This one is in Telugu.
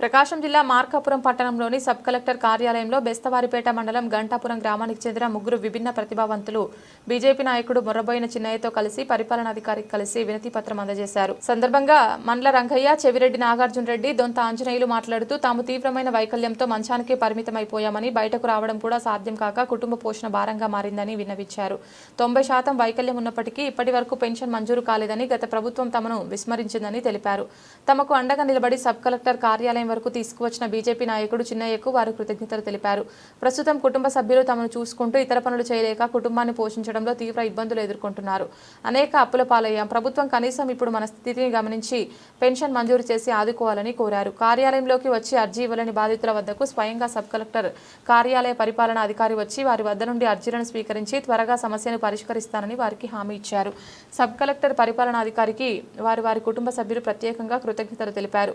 ప్రకాశం జిల్లా మార్కాపురం పట్టణంలోని సబ్ కలెక్టర్ కార్యాలయంలో బెస్తవారిపేట మండలం గంటాపురం గ్రామానికి చెందిన ముగ్గురు విభిన్న ప్రతిభావంతులు బీజేపీ నాయకుడు మొర్రబోయిన చిన్నయ్యతో కలిసి పరిపాలనాధికారికి కలిసి వినతి పత్రం అందజేశారు. సందర్భంగా మండల రంగయ్య చెవిరెడ్డి నాగార్జున రెడ్డి దొంత ఆంజనేయులు మాట్లాడుతూ తాము తీవ్రమైన వైకల్యంతో మంచానికే పరిమితమైపోయామని బయటకు రావడం కూడా సాధ్యం కాక కుటుంబ పోషణ భారంగా మారిందని విన్నవించారు. తొంభై శాతం వైకల్యం ఉన్నప్పటికీ ఇప్పటి వరకు పెన్షన్ మంజూరు కాలేదని గత ప్రభుత్వం తమను విస్మరించిందని తెలిపారు. తమకు అండగా నిలబడి సబ్ కలెక్టర్ కార్యాలయం వరకు తీసుకువచ్చిన బీజేపీ నాయకుడు చిన్నయ్యకు వారు కృతజ్ఞతలు తెలిపారు. ప్రస్తుతం కుటుంబ సభ్యులు తమను చూసుకుంటూ ఇతర పనులు చేయలేక కుటుంబాన్ని పోషించడంలో తీవ్ర ఇబ్బందులు ఎదుర్కొంటున్నారు. అనేక అప్పుల పాలయ్యాం. ప్రభుత్వం కనీసం ఇప్పుడు మన స్థితిని గమనించి పెన్షన్ మంజూరు చేసి ఆదుకోవాలని కోరారు. కార్యాలయంలోకి వచ్చి అర్జీ ఇవ్వలేని బాధితుల వద్దకు స్వయంగా సబ్ కలెక్టర్ కార్యాలయ పరిపాలనా అధికారి వచ్చి వారి వద్ద నుండి అర్జీలను స్వీకరించి త్వరగా సమస్యను పరిష్కరిస్తానని వారికి హామీ ఇచ్చారు. సబ్ కలెక్టర్ పరిపాలనాధికారికి వారి వారి కుటుంబ సభ్యులు ప్రత్యేకంగా కృతజ్ఞతలు తెలిపారు.